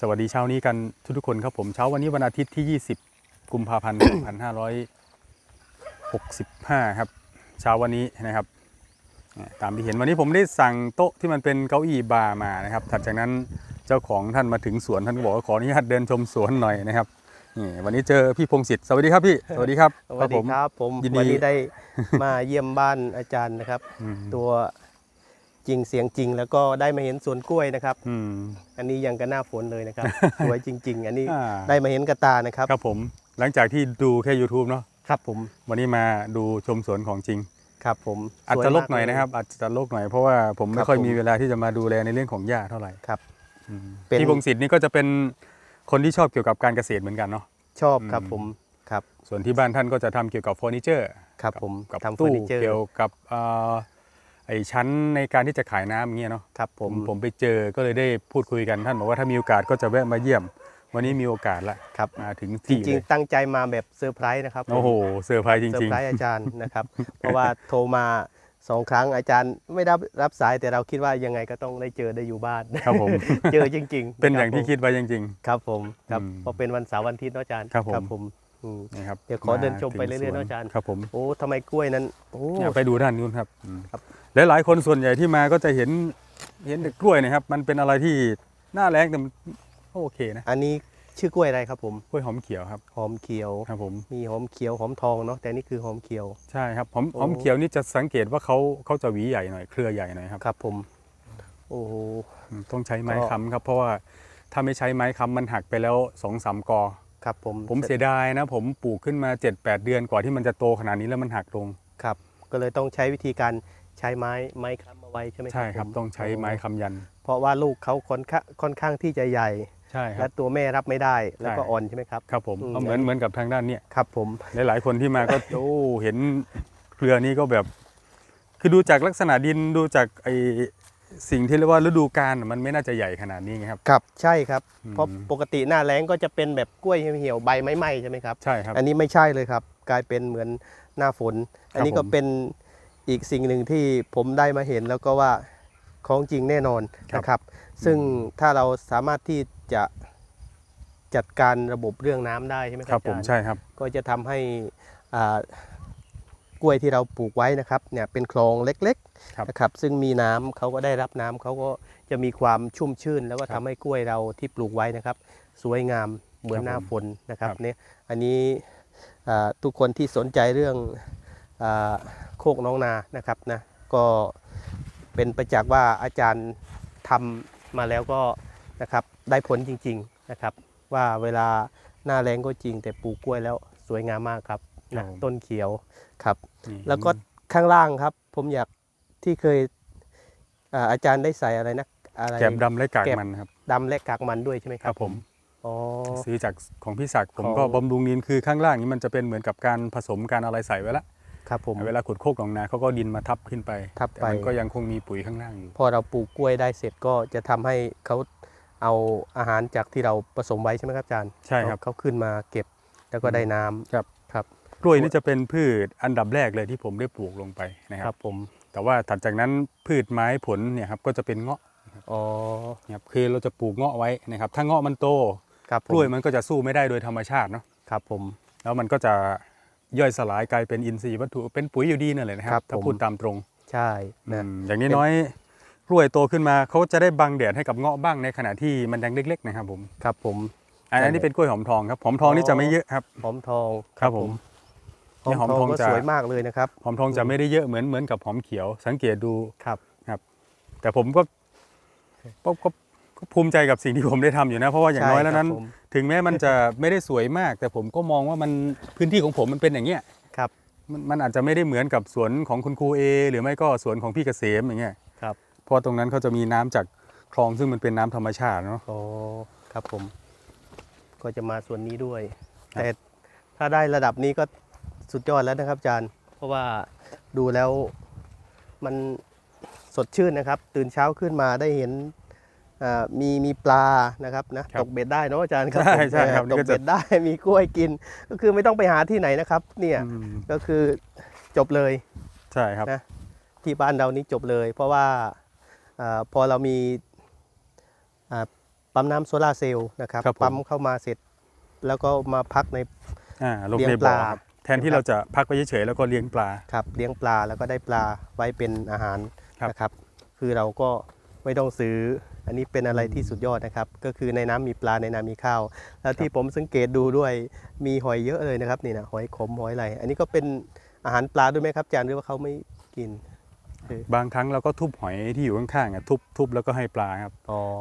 สวัสดีเช้านี้กันทุกๆคนครับผมเช้าวันนี้วันอาทิตย์ที่ 20 กุมภาพันธ์ 2565 ครับ เช้าวันนี้นะครับอ่าตามที่เห็นวันนี้ผมได้สั่งโต๊ะที่มันเป็นเก้าอี้บาร์มานะครับถัดจากนั้นเจ้าของท่านมาถึงสวนท่านก็บอกว่าขออนุญาตเดินชมสวนหน่อยนะครับนี่วันนี้เจอพี่พงศิษฐ์สวัสดีครับพี่สวัสดีครับสวัสดีผมครับผมยินดีวันนี้ได้มาเยี่ยมบ้านอาจารย์นะครับอืมตัว จริงเสียงจริง แล้วก็ได้มาเห็นสวนกล้วยนะครับ อืม อันนี้ยังกันหน้าฝนเลยนะครับ สวยจริง ๆ อันนี้อ่า ได้มาเห็นกระตานะครับครับผมหลังจากที่ดูแค่ YouTube เนาะครับผมวันนี้มาดูชมสวนของจริง ครับผมอาจสวยจะลกมหน่อยนะครับ อาจจะลกหน่อยเพราะว่าผมครัไม่บค่อยผมมีเวลาที่จะมาดูแลในเรื่องของหญ้าเท่าไหร่ครับอืมเป็นพี่พงศิษฐ์นี่ก็จะเป็นคนที่ชอบเกี่ยวกับการเกษตรเหมือนกันเนาะชอบครับอืมผมครับส่วนที่บ้านท่านก็จะทำเกี่ยวกับเฟอร์นิเจอร์ ครับผมกับทำเฟอตู้ร์นิเจอร์ เกี่ยวกับเอ่อ ไอ้ชั้นในการที่จะขายน้ำอย่างเงี้ยเนาะครับผผมมผมไปเจอก็เลยได้พูดคุยกันท่านบอกว่าถ้ามีโอกาสก็จะแวะมาเยี่ยม วันนี้มีโอกาสละครับมาถึงจที่ริง เลยๆ ตั้งใจมาแบบเซอร์ไพรส์นะครับผมโอ้โหเซอร์ไพรส์จเซอริงร์ไพรส์อาจารย์นะครับ เพราะว่าโทรมาสองครั้งอาจารย์ไม่รับรับสายแต่เราคิดว่ายังไงก็ต้องได้เจอได้อยู่บ้านๆครับผม เจอจริงๆเป็นอย่างะรับที่ผมคิดไว้จริง ครับผมครับอืมเพราะเป็นวันเสาร์วันอาทิตย์เนาะอาจารย์ครับผมผม อืมๆนะครับเดี๋ยวขอเดินชมไปถึงเรื่อยๆสวเนอะอาจารย์ ครับผมโอ้ทำไมกล้วยนั้น โอ้ เนี่ยไปดูด้านนู้นครับอืมครับและหลายคนส่วนใหญ่ที่มาก็จะเห็นเห็นแต่กล้วยนะครับ มันเป็นอะไรที่หน้าแรงแต่มันก็โอเคนะอันนี้ชื่อกล้วยอะไรครับผม กล้วยหอมเขียวครับหอมเขียว ครับผมมีหอมเขียวหอมทองเนาะแต่นี่คือหอมเขียว ใช่ครับหอมโอ้หอมเขียวนี่จะสังเกตว่าเขาเขาจะหวีใหญ่หน่อยเครือใหญ่หน่อยครับ ครับผม โอ้โห อืมต้องใช้ไม้ก็ ค้ำครับ เพราะว่าถ้าไม่ใช้ไม้ค้ำมันหักไปแล้วสองสามกอ ครับผมผมเสียดายนะ ผมปลูกขึ้นมา 7-8 เดือนกว่าที่มันจะโตขนาดนี้แล้วมันหักลงครับ ก็เลยต้องใช้วิธีการใช้ไม้ไม้ค้ำเอาไว้ใช่ไหมใช่ครับผมต้องใช้ไม้ค้ำยัน เพราะว่าลูกเขาค่อนข้างค่อนข้างที่จะใหญ่ ใช่คและรับ ตัวแม่รับไม่ได้แล้วก็ใช่ อ่อนใช่ไหมครับ ครับผมอืม ก็เหมือนเหมือนกับทางด้านเนี้ยครับผม หลาย ๆ คนที่มาก็ โอ้เห็นเครือนี้ก็แบบ คือดูจากลักษณะดินดูจากไอ สิ่งที่เรียกว่าฤดูกาลมันไม่น่าจะใหญ่ขนาดนี้ไงครับ ครับ ใช่ครับอืมเพราะปกติหน้าแล้งก็จะเป็นแบบกล้วยเหี่ยวๆใบไม้ไหม้ใช่ไหมครับ ใช่ครับ อันนี้ไม่ใช่เลยครับ กลายเป็นเหมือนหน้าฝน อันนี้ก็ผมเป็นอีกสิ่งหนึ่งที่ผมได้มาเห็นแล้วก็ว่าของจริงแน่นอนครับนะครับ ซึ่งถ้าเราสามารถที่จะจัดการระบบเรื่องน้ำได้ใช่ไหมคครัรับบผมอาจารย์ใช่ครับ ก็จะทำให้อ่าก ล้วยที่เราปลูกไว้นะครับเนี่ยเป็นคลองเล็กครับๆนะครับซึ่งมีน้ำเขาก็ได้รับน้ำเขาก็จะมีความชุ่มชื่น แล้วก็ครับทำให้กล้วยเราที่ปลูกไว้นะครับ สวยงามเหมือนครับหน้าผมฝนนะครับครับเนี่ยอันนี้อ่าทุกคนที่สนใจเรื่องอาโคกน้องนานะครับนะก็เป็นประจักษ์ว่าอาจารย์ทำมาแล้วก็นะครับได้ผลจริงๆนะครับ ว่าเวลาหน้าแรงก็จริงแต่ปลูกกล้วยแล้วสวยงามมากครับครันะบผมต้นเขียวครับนี่ แล้วก็ข้างล่างครับ ผมอยากที่เคยอ่าอาจารย์ได้ใส่อะไรนะอะไรแกบดำและกากแกบมันครับดำและกากมันด้วยใช่ไหมคครัรับบผมอ๋อซื้อจากของพี่ศักดิ์ผมของก็บำรุงดินคือข้างล่างนี้มันจะเป็นเหมือนกับการผสมการอะไรใส่ไว้ละครับผมเวลาขุดโคกหนองนาเขาก็ดินมาทับขึ้นไปทับแต่ไปมันก็ยังคงมีปุ๋ยข้างล่างอยู่พอเราปลูกกล้วยได้เสร็จก็จะทำให้เขาเอาอาหารจากที่เราผสมไว้ใช่ไหมครับอาจารย์ใช่ครับเขาขึ้นมาเก็บแล้วก็ได้น้ำครับครับก ล้วยนี่จะเป็นพืชอันดับแรกเลยที่ผมได้ปลูกลงไปนะคครัรับบผม แต่ว่าถัดจากนั้นพืชไม้ผลเนี่ยครับก็จะเป็นเงาะอ๋อนะครับคือเราจะปลูกเงาะไว้นะครับ ถ้าเงาะมันโตครับผมกล้วยมันก็จะสู้ไม่ได้โดยธรรมชาติเนาะครับ ผม แล้วมันก็จะย่อยสลายกลายเป็นอินทรีย์วัตถุเป็นปุ๋ยอยู่ดีนั่นแหละนะคครัรับบถ้าผมพูดตามตรงใช่อืนะมอย่างนี้น้อยกล้วยโตขึ้นมาเขาจะได้บังแดดให้กับเงาะบ้างในขณะที่มันยังเล็ก ๆ นะครับผมครับผมอันใช่นี้เป็นกล้วยหอมทองครับหอมทองนี่จะไม่เยอะครับหอมทองครับผม หอมเนี่ยหอมททอองงก็จะสวยมากเลยนะครับ หอมทองจะไม่ได้เยอะเหมือนเหมือนกับหอมเขียว สังเกตดูครับแต่ผมก็ก็ก็ก็ภูมิใจกับสิ่งที่ผมได้ทำอยู่นะ เพราะว่าอย่างน้อยแล้วนั้นใช่ครับผมถึงแม้มันจะไม่ได้สวยมาก แต่ผมก็มองว่ามันพื้นที่ของผมมันเป็นอย่างเงี้ยครับมันมันอาจจะไม่ได้เหมือนกับสวนของคุณครูเอหรือไม่ก็สวนของพี่เกษมอย่างเงี้ยครับเพราะตรงนั้นเขาจะมีน้ำจากคลองซึ่งมันเป็นน้ำธรรมชาติเนาะอ๋อครับผม ก็จะมาส่วนนี้ด้วยครับแต่ถ้าได้ระดับนี้ก็ สุดยอดแล้วนะครับอาจารย์ เพราะว่าดูแล้วมันสดชื่นนะครับ ตื่นเช้าขึ้นมาได้เห็นอ่ามีมีปลานะครับนะตกเบ็ดได้เนาะอาจารย์ครับใช่ผมใช่ครับตนี่กก็จะเบ็ดได้มีกล้วยกิน ก็คือไม่ต้องไปหาที่ไหนนะครับ เนี่ยอืมก็คือจบเลยใช่ครับนะที่บ้านเรานี้จบเลย เพราะว่าอาพอเรามีอ่าปปั๊มน้ำโซลาร์เซลล์นะครับครับผมปั๊มเข้ามาเสร็จ แล้วก็มาพักในอ่าลงเลี้ยงในปบ่อลาครับ แทนที่เราจะพักไว้เฉยๆแล้วก็เลี้ยงปลา ครับเลี้ยงปลาแล้วก็ได้ปลาไว้เป็นอาหารครับนะครับ คือเราก็ไม่ต้องซื้อ อันนี้เป็นอะไรที่สุดยอดนะครับ ก็คือในน้ำมีปลาในน้ำมีข้าว แล้วที่ผมสังเกตดูด้วยมีหอยเยอะเลยนะครับนี่นะหอยขมหอยอะไร อันนี้ก็เป็นอาหารปลาด้วยไหมครับอาจารย์หรือว่าเขาไม่กิน บางครั้งเราก็ทุบหอยที่อยู่ข้างๆอะทุบทุบแล้วก็ให้ปลาครับ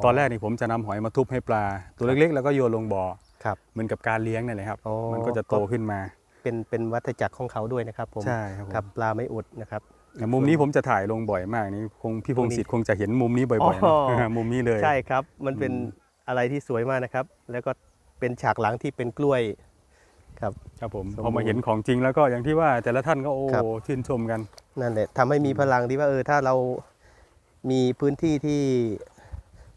ตอนแรกนี่ผมจะนำหอยมาทุบให้ปลา ตัวเล็กๆ แล้วก็โยนลงบ่อครับ เหมือนกับการเลี้ยงนั่นแหละครับ อ๋อ มันก็จะโตขึ้นมา เป็นเป็นวัฏจักรของเขาด้วยนะครับผมใช่ครับผม ครับปลาไม่อุดนะครับแต่มุมนี้ผมจะถ่ายลงบ่อยมากนี่คงพี่พงศิษฐ์คงจะเห็นมุมนี้บ่อยๆอ๋นะอมุมนี้เลยใช่ครับ มันเป็นอืมอะไรที่สวยมากนะครับ แล้วก็เป็นฉากหลังที่เป็นกล้วยครับ ครับผมสมบูรณ์พอมาเห็นของจริงแล้วก็อย่างที่ว่าแต่ละท่านก็โอ้ครับ ชื่นชมกัน นั่นแหละทำให้มีพลังที่ว่าเออถ้าเรามีพื้นที่ที่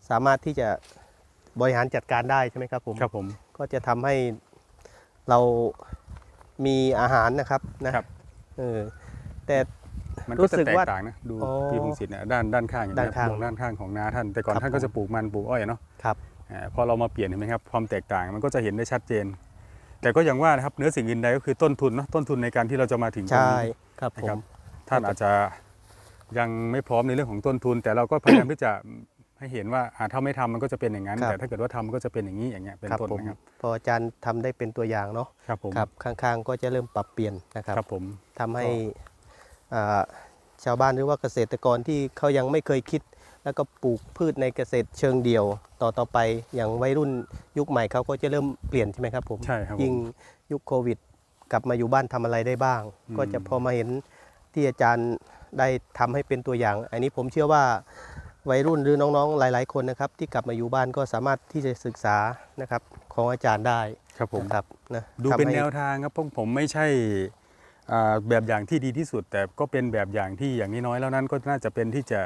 สามารถที่จะบริหารจัดการได้ใช่ไหมครับผม ครับผม ก็จะทำให้เรา มีอาหารนะครับนะครับเออแต่มันรู้ก็จะสึกแตกว่าต่างนะดูอ๋อพี่พงศิษฐ์เนี่ยด้านด้านข้างอย่ด้านข้างมองด้านข้างของนาท่านแต่ก่อนครับท่านก็ผมจะปลูกมันปลูกอ้อยเนาะครับอ่าพอเรามาเปลี่ยนเห็นไหมครับความแตกต่างมันก็จะเห็นได้ชัดเจน แต่ก็อย่างว่านะครับเนื้อสิ่งอื่นใดก็คือต้นทุนเนาะต้นทุนในการที่เราจะมาถึงตรงใช่นี้ครับนะผครัมบท่านอาจจะยังไม่พร้อมในเรื่องของต้นทุน แต่เราก็พยายามที่จะ ให้เห็นว่าอ่าถ้าไม่ทำมันก็จะเป็นอย่างนั้น ครับ แต่ถ้าเกิดว่าทำมันก็จะเป็นอย่างนี้อย่างเงี้ยเป็นครับต้นผมนะครับพออาจารย์ทำได้เป็นตัวอย่างเนาะครับผมครับข้างๆก็จะเริ่มปรับเปลี่ยนนะครับครับผม ทำให้ก็อ่าชาวบ้านหรือว่าเกษตรกรที่เขายังไม่เคยคิด แล้วก็ปลูกพืชในเกษตรเชิงเดียว ต่อต่อไปอย่างวัยรุ่นยุคใหม่เขาก็จะเริ่มเปลี่ยนใช่ไหมครับผมใช่ครับผมยิ่งยุคโควิด กลับมาอยู่บ้านทำอะไรได้บ้าง อืม ก็จะพอมาเห็นที่อาจารย์ได้ทำให้เป็นตัวอย่าง อันนี้ผมเชื่อว่า วัยรุ่นหรือน้องๆหลาย ๆ คนนะครับ ที่กลับมาอยู่บ้านก็สามารถที่จะศึกษานะครับของอาจารย์ได้ครับผมนะครับนะดูทำเป็นให้แนวทางครับพวกผมไม่ใช่อ่าแบบอย่างที่ดีที่สุด แต่ก็เป็นแบบอย่างที่อย่างน้อยๆแล้วนั้นก็น่าจะเป็นที่จะ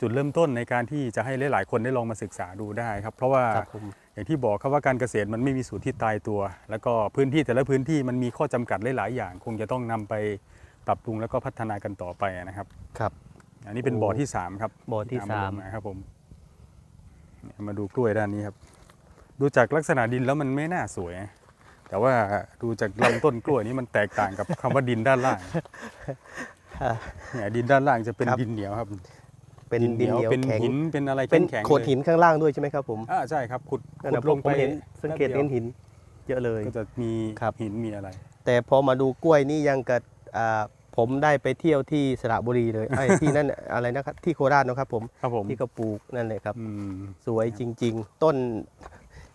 จุดเริ่มต้นในการที่จะให้หลายๆคนได้ลองมาศึกษาดูได้ครับ เพราะว่าครับผมอย่างที่บอกครับว่าการเกษตรมันไม่มีสูตรที่ตายตัว แล้วก็พื้นที่แต่ละพื้นที่มันมีข้อจำกัดหลายๆอย่าง คงจะต้องนำไปปรับปรุงแล้วก็พัฒนากันต่อไปนะครับครับ อันนี้เป็นโอ้บ่อที่สามครับบ่อที่เอสามลงนะครับผมเนี่ยมาดูกล้วยด้านนี้ครับ ดูจากลักษณะดินแล้วมันไม่น่าสวย แต่ว่าดูจากลำต้นกล้วยนี้มันแตกต่างกับคำว่าดินด้านล่างอ่าเนี่ยดินด้านล่างจะเป็นครับดินเหนียวครับ เป็นดินเหนียวเป็นแข็งหินเป็นอะไรเป็นแข็งๆโขดหินข้างล่างด้วยใช่ไหมครับผมอ่าใช่ครับขุดนั่นขุนะดผลมงผไปมเห็นสังเกตเห็นหิน เยอะเลยก็จะมีครับหินมีอะไร แต่พอมาดูกล้วยนี่ยังกับอ่า ผมได้ไปเที่ยวที่สระบุรีเลยไอ้ที่นั่นอะไรนะครับที่โคราชนะครับผมครับผมที่เขาปลูกนั่นเลยครับอืมสวยจริง ๆ ต้น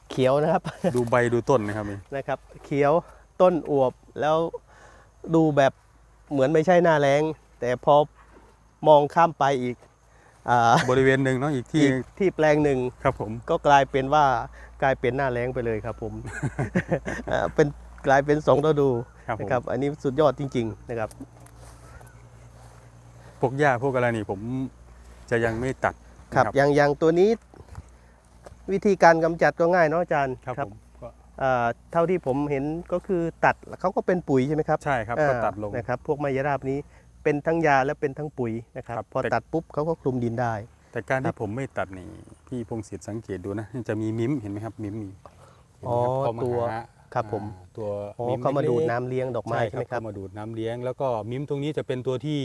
เขียวนะครับ ดูใบดูต้นนะครับนี่ นะครับเขียวต้นอวบแล้วดูแบบเหมือนไม่ใช่หน้าแรงแต่พอมองข้ามไปอีกอ่าบริเวณหนึ่งเนาะอีกที่อีกที่แปลงหนึ่งครับผม ก็กลายเป็นว่ากลายเป็นหน้าแรงไปเลยครับผม อ่าเป็นกลายเป็นสองฤดูครับผม นะครับอันนี้สุดยอดจริง ๆ นะครับ พวกหญ้าพวกอะไรนี่ผมจะยังไม่ตัดครับนะอย่างอย่างตัวนี้วิธีการกำจัดก็ง่ายเนาะอาจารย์ครับผมก็อ่าเท่าที่ผมเห็นก็คือตัดแล้วเขาก็เป็นปุ๋ยใช่ไหมครับใช่ครับอ่าก็ตัดลงนะครับพวกไมยราบนี้เป็นทั้งยาและเป็นทั้งปุ๋ยนะครับครับพอแต่ ตัดปุ๊บเขาก็คลุมดินได้ แต่การครัที่บผมไม่ตัดนี่พี่พงศิษฐ์สังเกตดูนะจะมีมิมเห็นไหมครับ มิมมีเห็นอ๋อไหมครับเขามาตัวหาครับผม อ่าตัวอ๋อมิมเขามาดูดล็กๆ น้ำเลี้ยงดอกไม้ใช่ใช่ไหมครับ เข้ามาดูดน้ำเลี้ยงแล้วก็มิมตรงนี้จะเป็นตัวที่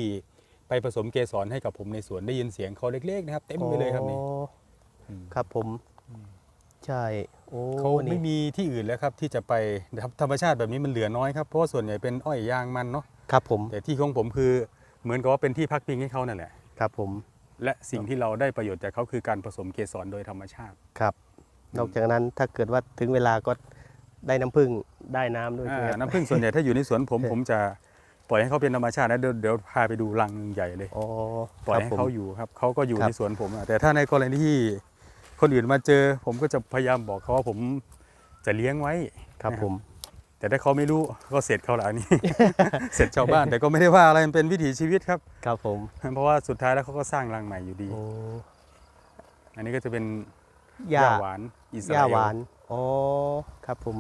ไปผสมเกสรให้กับผมในสวนได้ยินเสียงเขาเล็กๆนะครับ เต็มไปเลยครับนี่ อ๋อมครับผม ใช่ โอ้เขาไม่นี่มีที่อื่นแล้วครับที่จะไปนะครับธรรมชาติแบบนี้มันเหลือน้อยครับเพราะว่าส่วนใหญ่เป็นอ้อยยางมันเนาะครับผม แต่ที่ของผมคือเหมือนกับว่าเป็นที่พักพิงให้เขานั่นแหละ ครับผม และสิ่งที่เราได้ประโยชน์จากเขาคือการผสมเกสรโดยธรรมชาติ ครับ นอกจากนั้นถ้าเกิดว่าถึงเวลาก็ได้น้ำผึ้งได้น้ำด้วยอ่าใช่ไหมครับ น้ำผึ้งส่วนใหญ่ถ้าอยู่ในสวนผม ผมจะ ปล่อยให้เขาเป็นธรรมชาตินะเดี๋ยวเดี๋ยวพาไปดูรังใหญ่เลย อ๋อปล่อยครับให้ผมเขาอยู่ครับเขาก็อยู่ครับในสวนผมอะแต่ถ้าในกรณีที่คนอื่นมาเจอ ผมก็จะพยายามบอกเขาว่าผมจะเลี้ยงไว้ ครับนะครับผมแต่แต่ถ้าเขาไม่รู้ก็เสร็จเขาละอันนี้ เสร็จชาวบ้านแต่ก็ไม่ได้ว่าอะไรมันเป็นวิถีชีวิตครับ ครับผม เพราะว่าสุดท้ายแล้วเขาก็สร้างรังใหม่อยู่ดี โอ้อันนี้ก็จะเป็นหหญ้าญ้าหวานอิสหราญ้าเอหลวานอ๋อ ครับผม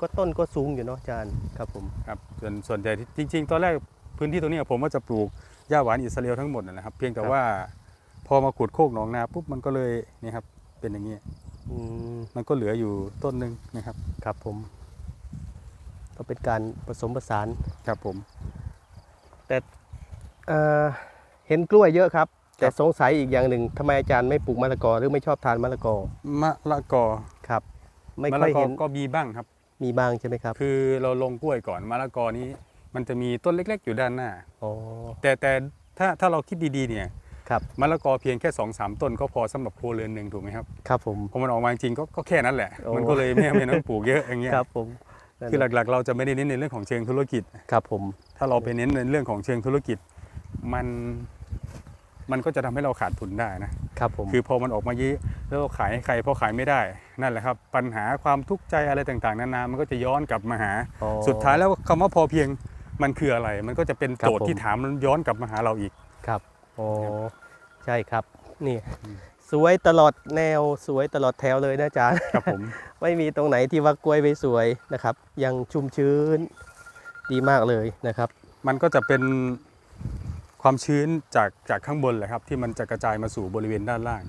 ก็ต้นก็สูงอยู่เนาะอาจารย์ครับผมครับส่วนส่วนใหญ่ที่จริง ๆ ตอนแรกพื้นที่ตรงนี้ผมว่าจะปลูกหญ้าหวานอิสราเอลทั้งหมดนะนะครับ เพียงแต่ว่าพอมาขุดโคกหนองนาปุ๊บมันก็เลยนี่ครับเป็นอย่างนี้อืมมันก็เหลืออยู่ต้นหนึ่งนะครับครับผม ก็เป็นการผสมผสาน ครับผม เอ่อเห็นกล้วยเยอะครับ แต่ครับสงสัยอีกอย่างหนึ่งทำไมอาจารย์ไม่ปลูกมะละกอหรือไม่ชอบทานมะละกอมะละกอครับ ไม่มะค่ละอยกอเห็นก็มีบ้างครับ มีบ้างใช่ไหมครับ คือเราลงกล้วยก่อนมะละกอนี้ มันจะมีต้นเล็ก ๆ อยู่ด้านหน้าอ๋อแต่แต่ถ้าถ้าเราคิดดีๆเนี่ยครับมะละกอเพียงแค่2อสามต้นก็พอสำหรับครัวเรือนหนึ่งถูกไหมครับครับผมพอมันออกมาจริงๆก็ก็แค่นั้นแหละโอ้มันก็เลยไม่จำเป็นต้องปลูกเยอะอย่างเงี้ยครับผมนั่นคือหลักๆ เราจะไม่ได้เน้นในเรื่องของเชิงธุรกิจครับผมถ้าเราไปเน้นในเรื่องของเชิงธุรกิจ มัน มันก็จะทำให้เราขาดทุนได้นะครับผมคือพอมันออกมาเยอะแล้วเราขายให้ใครพอขายไม่ได้นั่นแหละครับ ปัญหาความทุกข์ใจอะไรต่างๆนานามันก็จะย้อนกลับมาหาอ๋อสุดท้ายแล้วคำว่าพอเพียงมันคืออะไร มันก็จะเป็นครับโจทย์ผมที่ถามมันย้อนกลับมาหาเราอีกครับอ๋อใช่ครับนี่อืมสวยตลอดแนวสวยตลอดแถวเลยนะอาจารย์ครับผมไม่มีตรงไหนที่ว่ากล้วยไม่สวยนะครับ ยังชุ่มชื้นดีมากเลยนะครับ มันก็จะเป็น ความชื้นจากจากข้างบนแหละครับ ที่มันจะกระจายมาสู่บริเวณด้านล่าง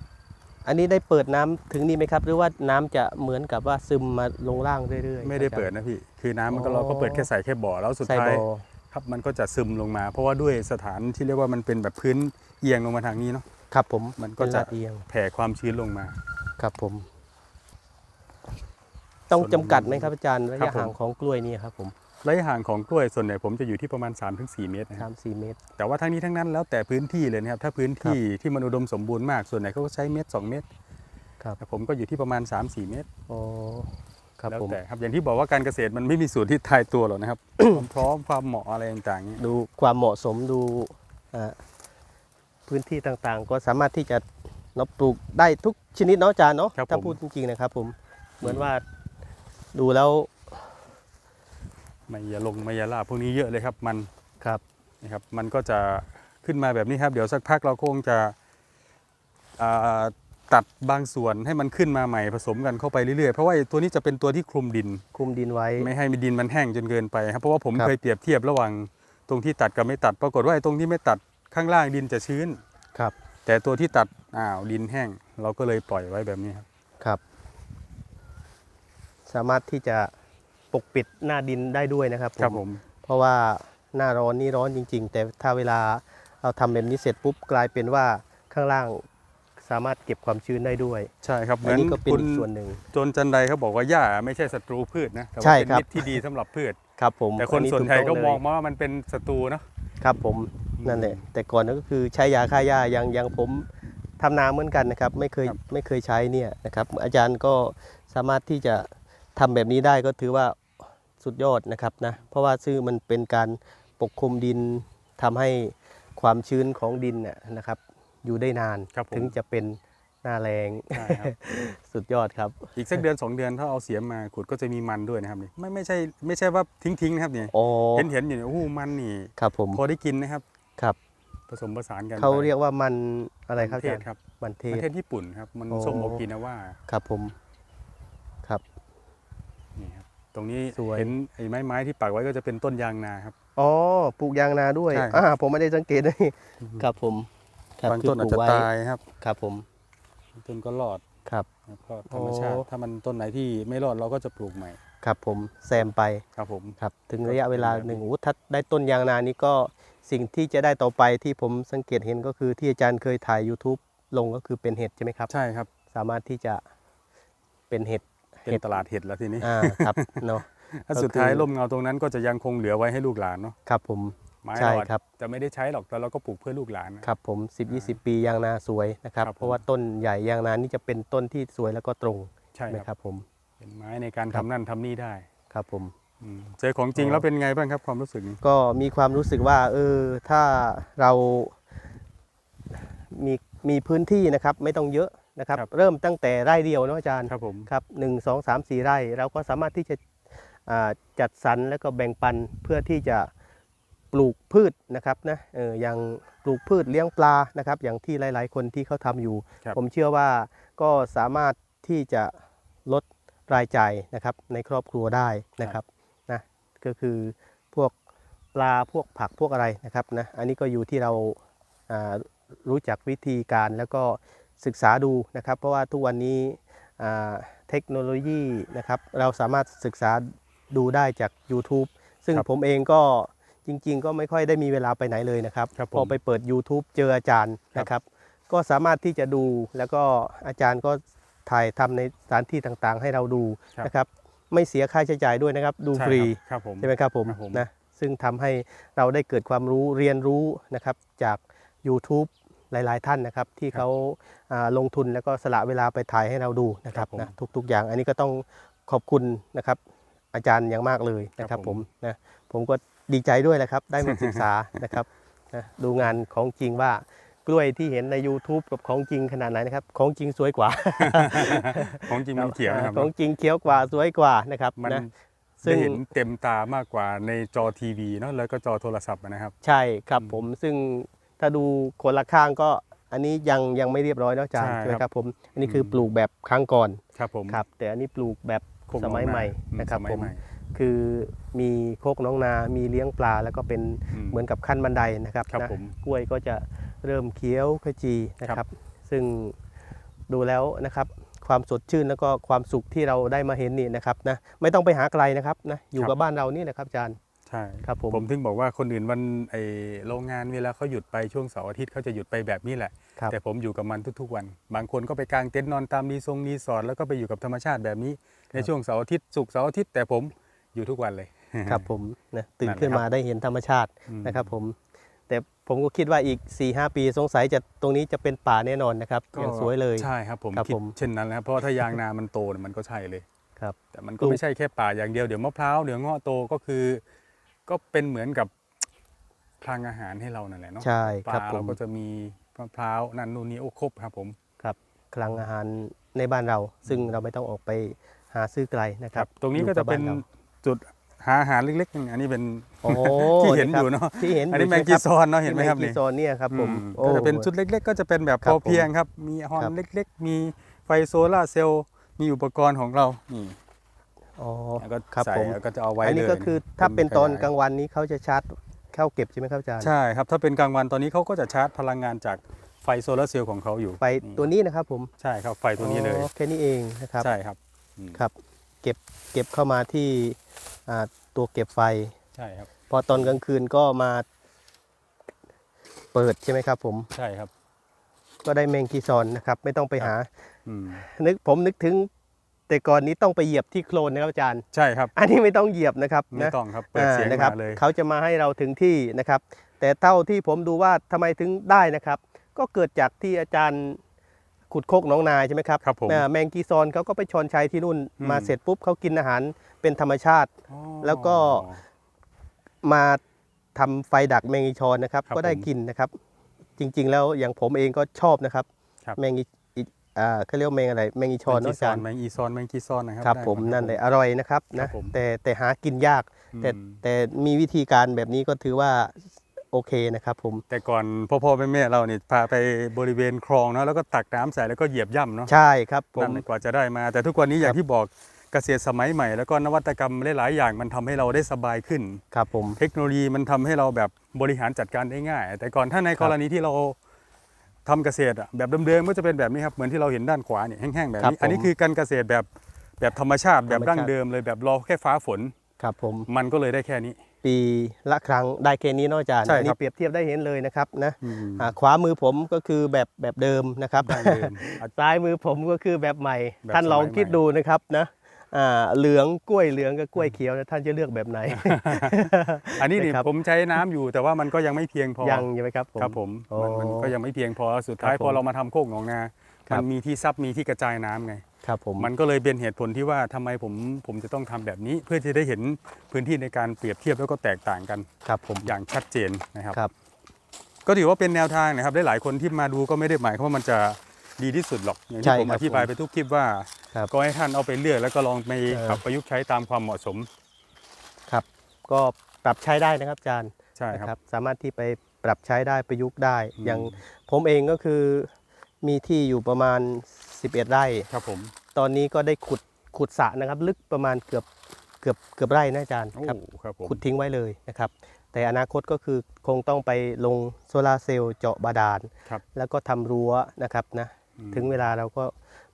อันนี้ได้เปิดน้ำถึงนี่ไหมครับ หรือว่าน้ำจะเหมือนกับว่าซึมมาลงล่างเรื่อยๆไม่ได้อาจารย์เปิดนะพี่ คือน้ำมันก็อ๋อเราก็เปิดแค่ใส่แค่บ่อแล้วสุดใส่ท้าย บ่อ ครับมันก็จะซึมลงมา เพราะว่าด้วยสถานที่เรียกว่ามันเป็นแบบพื้นเอียงลงมาทางนี้เนาะครับผมมันก็เป็จะลาดเอียงแผ่ความชื้นลงมา ครับผม ต้องส่วนจำกัดไหมครับอาจารย์ระครัยะบผม ห่างของกล้วยนี่ครับผม ระยะห่างของกล้วยส่วนใหญ่ผมจะอยู่ที่ประมาณ 3-4 เมตรนะครับสามสี่เมตร แต่ว่าทั้งนี้ทั้งนั้นแล้วแต่พื้นที่เลยนะครับถ้าพื้นที่ที่มันอุดมสมบูรณ์มากส่วนใหญ่เขาก็ใช้เมตร 2 เมตรครับ แต่ผมก็อยู่ที่ประมาณ 3-4 เมตร อ๋อครับแล้วผม แต่ครับอย่างที่บอกว่าการเกษตรมันไม่มีสูตรที่ทายตัวหรอกนะครับ ความพร้อมความเหมาะอะไรต่างๆเนี่ยดูความเหมาะสมดูอ่าพื้นที่ต่างๆ ก็สามารถที่จะเราปลูกได้ทุกชนิดเนาะอาจารย์เนาะถ้าพูดจริงๆนะครับผมเหมือนว่าดูแล้ว ไม่อยาลงไม่อยาลาบพวกนี้เยอะเลยครับมันครับนะครับ มันก็จะขึ้นมาแบบนี้ครับ เดี๋ยวสักพักเราคงจะอ่าตัดบางส่วนให้มันขึ้นมาใหม่ผสมกันเข้าไปเรื่อยๆ เพราะว่าไอ้ตัวนี้จะเป็นตัวที่คลุมดินคุมดินไว้ ไม่ให้ดินมันแห้งจนเกินไปครับ เพราะว่าผมครับเคยเปรียบเทียบระหว่างตรงที่ตัดกับไม่ตัด ปรากฏว่าไอ้ตรงที่ไม่ตัดข้างล่างดินจะชื้นครับ แต่ตัวที่ตัดอ้าวดินแห้ง เราก็เลยปล่อยไว้แบบนี้ครับครับ สามารถที่จะ ปกปิดหน้าดินได้ด้วยนะครับครับผมเพราะว่าหน้าร้อนนี่ร้อนจริง ๆ แต่ถ้าเวลาเราทำแบบนี้เสร็จปุ๊บกลายเป็นว่าข้างล่างสามารถเก็บความชื้นได้ด้วย ใช่ครับเหอัมืนอนนี้ก็เป็นคุณอีกส่วนหนึ่งโจนจันไดเขาบอกว่าหญ้าไม่ใช่ศัตรูพืชนะแต่ใช่ว่าเป็นครับมิตรที่ดีสำหรับพืชครับผมแต่คนอัส่วนใหญ่ถูก็ต้มองเลยว่ามันเป็นศัตรูเนาะครับผมนั่นแหละแต่ก่อนนั้นก็คือใช้ยาฆ่าหญ้าอย่างอย่างผมทำนาเหมือนกันนะครับ ไม่เคยครับไม่เคยใช้เนี่ยนะครับ อาจารย์ก็สามารถที่จะ ทำแบบนี้ได้ก็ถือว่าสุดยอดนะครับนะเพราะว่าซื้อมันเป็นการปกคลุมดินทำให้ความชื้นของดินเนี่ยนะครับ อยู่ได้นานครับผมถึงจะเป็นหน้าแรงใช่ครับสุดยอดครับ อีกสักเดือนสองเดือนถ้าเอาเสียมมาขุดก็จะมีมันด้วยนะครับนี่ไม่ไม่ใช่ไม่ใช่ว่าทิ้งทิ้งๆนะครับนี่โอ้เห็นเห็นอยู่เนี่ยโอ้โหมันนี่ครับผมพอได้กินนะครับครับ ผสมผสานกันเขาไปเรียกว่ามันอะไรครับเทอาศจารย์ครับมันเทปศระเทศญี่ปุ่นครับมันโอ้ส้มโอกินาว่าครับผมครับนี่ค รับตรงนี้สวย เห็นไอ้ไม้ไม้ที่ปักไว้ก็จะเป็นต้นยางนาครับ อ๋อปลูกยางนาด้วยใช่ครับ อ่าผมไม่ได้สังเกตเลยครับผมครับบางคือต้นอาจปลูจะกไว้ตายครับครับผมบางต้นก็รอดครับ ครับก็ธรรมชาติ โอ้ ถ้ามันต้นไหนที่ไม่รอดเราก็จะปลูกใหม่ครับผมแซมไปครับผม ครับ ถึงก็ระยะเวลาเป็นแบบหนึ่งอู้ถ้าได้ต้นยางนานี้ก็สิ่งที่จะได้ต่อไปที่ผมสังเกตเห็นก็คือที่อาจารย์เคยถ่าย YouTube ลงก็คือเป็นเห็ดใช่ไหมครับ ใช่ครับ สามารถที่จะเป็นเห็ด เป็นเห็ดตลาดเห็ดแล้วทีนี้อ่าครับเนาะถ้าก็สุดท้ายคือร่มเงาตรงนั้นก็จะยังคงเหลือไว้ให้ลูกหลานเนาะครับผมไม้ใช่เราอาจครับจะไม่ได้ใช้หรอกแต่เราก็ปลูกเพื่อลูกหลานนะครับผม 10 20 ปียางนาสวยนะครับครับผมเพราะว่าต้นใหญ่ยางนานี่จะเป็นต้นที่สวยแล้วก็ตรงใช่นะคครับรับผมเป็นไม้ในการครัทำบนั่นทำนี่ได้ครับผมอืมเจอของจริงอ๋อแล้วเป็นไงบ้างครับความรู้สึกนี้ก็มีความรู้สึกว่าเออถ้าเรามีมีพื้นที่นะครับ ไม่ต้องเยอะ นะครับ เริ่มตั้งแต่ไร่เดียวเนาะอาจารย์ครับผม ครับหนึ่งสองสามสี่ไร่เราก็สามารถที่จะอ่าจัดสรรแล้วก็แบ่งปันเพื่อที่จะปลูกพืชนะครับนะเอออย่างปลูกพืชเลี้ยงปลานะครับ อย่างที่หลาย ๆ คนที่เขาทำอยู่ ครับ ผมเชื่อว่าก็สามารถที่จะลดรายจ่ายนะครับในครอบครัวได้นะครับนะก็คือพวกปลาพวกผักพวกอะไรนะครับนะอันนี้ก็อยู่ที่เราอ่ารู้จักวิธีการแล้วก็ ศึกษาดูนะครับ เพราะว่าทุกวันนี้อ่าเทคโนโลยีนะครับเราสามารถศึกษาดูได้จาก YouTube ซึ่งครับผมเองก็จริง ๆ ก็ไม่ค่อยได้มีเวลาไปไหนเลยนะครับครับผมพอไปเปิด YouTube เจออาจารย์ครับนะครับ ก็สามารถที่จะดูแล้วก็อาจารย์ก็ถ่ายทำในสถานที่ต่างๆ ให้เราดูนะครับ ไม่เสียค่าใช้จ่ายด้วยนะครับ ดูใช่ฟรีครับผมใช่ไหมครับผมครับผมนะซึ่งทำให้เราได้เกิดความรู้เรียนรู้นะครับจาก YouTube หลาย ๆ ท่านนะครับที่เขาอ่าลงทุนแล้วก็สละเวลาไปถ่ายให้เราดูนะครับครับผมนะทุกๆอย่างอันนี้ก็ต้องขอบคุณนะครับอาจารย์อย่างมากเลยนะคครัรับบผผมมนะผมก็ดีใจด้วยแหละครับได้มาศึกษานะครับนะดูงานของจริงว่ากล้วยที่เห็นใน YouTube กับของจริงขนาดไหนนะครับ ของจริงสวยกว่า ของจริงมันเขียวนะครับของจริงเขียวกว่าสวยกว่านะครับมันนะซึ่ได้งเห็นเต็มตามากกว่าในจอทีวีเนาะแล้วก็จอโทรศัพท์นะครับ ใช่ครับผมซึ่ง ถ้าดูคนละข้างก็อันนี้ยังยังไม่เรียบร้อยเนาะอาจารย์ใช่ใช่ไหมครับครับผมอันนี้คืออมปลูกแบบครั้งก่อนครับผมครับ แต่อันนี้ปลูกแบบโคกสมัยน้องนาใหม่อืนะครับสมัยผม ใหม่คือมีโคกน้องนามีเลี้ยงปลา แล้วก็เป็นอืมเหมือนกับขั้นบันไดนะครับครับนะผมกล้วยก็จะเริ่มเคี้ยวขจีนะคครัรับ บ ซึ่งดูแล้วนะครับ ความสดชื่นแล้วก็ความสุขที่เราได้มาเห็นนี่นะครับนะไม่ต้องไปหาไกลนะครับนะอยู่กับบ้านเรานี่แหละครับอาจารย์ ใช่ครับผมผมถึงบอกว่าคนอื่นวันไอโรงงานเวลาเขาหยุดไปช่วงเสาร์อาทิตย์เขาจะหยุดไปแบบนี้แหละครับแต่ผมอยู่กับมันทุกๆวัน บางคนก็ไปกางเต็นท์นอนตามรีทรงรีสอร์ทแล้วก็ไปอยู่กับธรรมชาติแบบนี้ ในช่วงเสาร์อาทิตย์ศุกร์เสาร์อาทิตย์แต่ผมอยู่ทุกวันเลยครับผมนะตื่นนั่นแหละขึ้นครับมาได้เห็นธรรมชาติอืมนะครับผม แต่ผมก็คิดว่าอีก4-5ปีสงสัยจะตรงนี้จะเป็นป่าแน่นอนนะครับอย่างสวยเลยใช่ครับผมครับคิดผมเช่นนั้นนะครับเพราะว่าถ้ายางนามันโตเนี่ยมันก็ใช่เลยครับแต่มันปก็ลูกไม่ใช่แค่ป่าอย่างเดียวเดี๋ยวมะพร้าวเดี๋ยวเงาะโตก็คือ ก็เป็นเหมือนกับพลังอาหารให้เรานั่นแหละเนาะใช่ปครับลาผเรามก็จะมีมะพร้าวนั่นนู่นนี่โอ้ครบครับผม ครับคลังอาหารในบ้านเรา ซึ่งเราไม่ต้องออกไปหาซื้อไกลนะคครัรับบตรงนี้ก็จะเป็นอยู่บบ้ารา จุดหาอาหารเล็กๆนึงอันนี้เป็น โอ้ ที่เห็นครัอบยู่เนาะที่เห็นอันนี้ยู่แมงใช่กีครับซอนเนาะเห็นไหมครับแมงนี่กีซอนเนี่ยครับผมอืมโอ้ ก็จะเป็นชุดเล็ก ๆ ก็จะเป็นแบบคพรับอผมเพียงครับ มีฮอนครับ เล็ก ๆ มีไฟโซลาร์เซลล์มีอุปกรณ์ของเรานี่ อ๋อแล้วก็ครับใส่ผม แล้วก็จะเอาไว้อันนี้เลยก็คือถ้าเป็นตอนกขยยลางวันนี้เขาจะชาร์จเข้าเก็บใช่ไหมครับอาจารย์ ใช่ครับ ถ้าเป็นกลางวันตอนนี้เขาก็จะชาร์จพลังงานจากไฟโซลาร์เซลล์ของเขาอยู่ไฟตัวนี้นะครับผมใช่ครับไฟตัวนี้เลย อ๋อแค่นี้เองนะครับ ใช่ครับอืมครับเก็บเก็บเข้ามาที่อ่าตัวเก็บไฟ ใช่ครับ พอตอนกลางคืนก็มา เปิดใช่ไหมครับผม ใช่ครับก็ได้แมงกีซอนนะครับ ไม่ต้องไปหา อืมนึกผมนึกถึง แต่ก่อนนี้ต้องไปเหยียบที่โคลนนะครับอาจารย์ ใช่ครับ อันนี้ไม่ต้องเหยียบนะครับไม่นะต้องครับเปิดเสียงอ่านะครับมาเลยเขาจะมาให้เราถึงที่นะครับ แต่เท่าที่ผมดูว่าทำไมถึงได้นะครับ ก็เกิดจากที่อาจารย์ขุดโคกหน้องนาใช่ไหมครับครับผมอ่าแมงกีซอนเขาก็ไปชอนชัยที่นู่นอืมมาเสร็จปุ๊บเขากินอาหารเป็นธรรมชาติอ๋อแล้วก็มาทำไฟดักแมงอีชอนนะครับครับก็ได้ผมกินนะครับ จริง ๆ แล้วอย่างผมเองก็ชอบนะครับครับแมงอี อีอ่าเขาเรียกว่าแมงอะไรแมงอีชอนแมงเนาะกีอาซอจานรย์ แมงอีซอนแมงกีซอนนะครับครับได้ ผมครับนั่นเลยอร่อยนะครับนะครับผมแต่แต่หากินยาก แต่อืม แต่มีวิธีการแบบนี้ก็ถือว่าโอเคนะครับผม แต่ก่อนพ่อพ่อแม่แม่เราเนี่ยพาไปบริเวณคลองเนาะแล้วก็ตักน้ำใส่แล้วก็เหยียบย่ำเนาะใช่ครับผม นั่นแหละกว่าจะได้มา แต่ทุกวันนี้อย่างที่บอกเกษตรสมัยใหม่ แล้วก็นวัตกรรมหลายๆอย่างมันทำให้เราได้สบายขึ้น ครับผม เทคโนโลยีมันทำให้เราแบบบริหารจัดการได้ง่าย แต่ก่อนถ้าในครับกรณีที่เรา ทำเกษตรอะแบบเดิมๆก็จะเป็นแบบนี้ครับเหมือนที่เราเห็นด้านขวาเนี่ยแห้งๆแบบครับนี้อันนี้ผมคือการเกษตรแบบแบบธรรมชาติแบบธรรมชาติดั้งเดิมเลยแบบรอแค่ฟ้าฝนครับผมมันก็เลยได้แค่นี้ ปีละครั้งได้แค่นี้เนอกจากใช่อันครันี้บเปรียบเทียบได้เห็นเลยนะครับนะอืมอ่าขวามือผมก็คือแบบแบบเดิมนะครับดั้งเดิมอะซ้ายมือผมก็คือแบบใหม่แบบท่านลองสมัยใหม่คิดดูนะครับนะอ่า เหลืองกล้วยเหลืองกับกล้วยเขียวนะท่านจะเลือกแบบไหน อันนี้นี่นะครับผมใช้น้ำอยู่แต่ว่ามันก็ยังไม่เพียงพอยังใช่ไหมครับผมครับผมโอ้มันมันก็ยังไม่เพียงพอสุดท้ายครับผมพอเรามาทำโคกหนองนาครับมันมีที่ซับมีที่กระจายน้ำไงครับผมมันก็เลยเป็นเหตุผลที่ว่าทำไมผมผมจะต้องทำแบบนี้ เพื่อจะได้เห็นพื้นที่ในการเปรียบเทียบแล้วก็แตกต่างกันครับผมอย่างชัดเจนนะครับครับ ก็ถือว่าเป็นแนวทางนะครับได้หลายคนที่มาดูก็ไม่ได้หมายความว่ามันจะดีที่สุดหรอกอย่างใช่ที่ผมครัอบธิบายไปทุกคลิปว่า ครับ ก็ให้ท่านเอาไปเลือกแล้วก็ลองไปเออปรับประยุกต์ใช้ตามความเหมาะสม ครับ ก็ปรับใช้ได้นะครับอาจารย์ใช่นะคครับรับสามารถที่ไปปรับใช้ได้ประยุกต์ได้ อืม อย่างผมเองก็คือมีที่อยู่ประมาณ 11 ไร่ ครับผม ตอนนี้ก็ได้ขุดขุดสระนะครับ ลึกประมาณเกือบเกือบเกือบไร่นะอาจารย์โอ้ครับ ครับผมขุดทิ้งไว้เลยนะครับ แต่อนาคตก็คือคงต้องไปลงโซลาร์เซลล์เจาะบาดาล ครับ แล้วก็ทำรั้วนะครับนะ อืม ถึงเวลาเราก็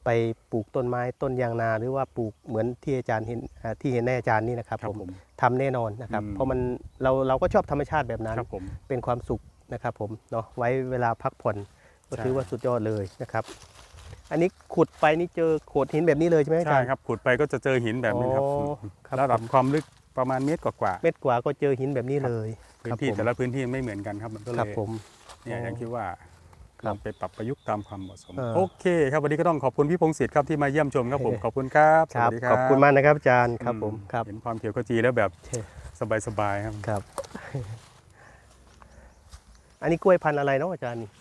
ไปปลูกต้นไม้ต้นยางนา หรือว่าปลูกเหมือนที่อาจารย์เห็นอ่าที่เห็นในอาจารย์นี่นะครับครับผมผมทำแน่นอนนะครับ อืม เพราะมันเราเราก็ชอบธรรมชาติแบบนั้น ครับผม เป็นความสุขนะครับผมเนาะไว้เวลาพักผ่อนก็ใช่ ถือว่าสุดยอดเลยนะครับ อันนี้ขุดไปนี่เจอโขดหินแบบนี้เลยใช่ไหมอาใช่จารย์ครับขุดไปก็จะเจอหินแบบนี้ครับอ๋อครับระดับผมความลึกประมาณเมตรกว่าเม็ดกว่าก็เจอหินแบบนี้เลยๆพื้นที่ครับผมแต่ละพื้นที่ไม่เหมือนกันครับมันก็เลครับยผม เนี่ยอ๋อยังคิดว่า ครับลองไปปรับประยุกต์ตามความเหมาะสม เออ โอเคครับวันนี้ก็ต้องขอบคุณพี่พงศิษฐ์ครับที่มาเยี่ยมชมครับผมเฮ้ขอบคุณครับครัสบวัสดีขอบคุณมากนะครับอาจารย์ครับผมอืครับ เห็นความเขียวขจีแล้วแบบเท่สบายๆครับ ครับ อันนี้กล้วยพันธุ์อะไรเนาะอาจารย์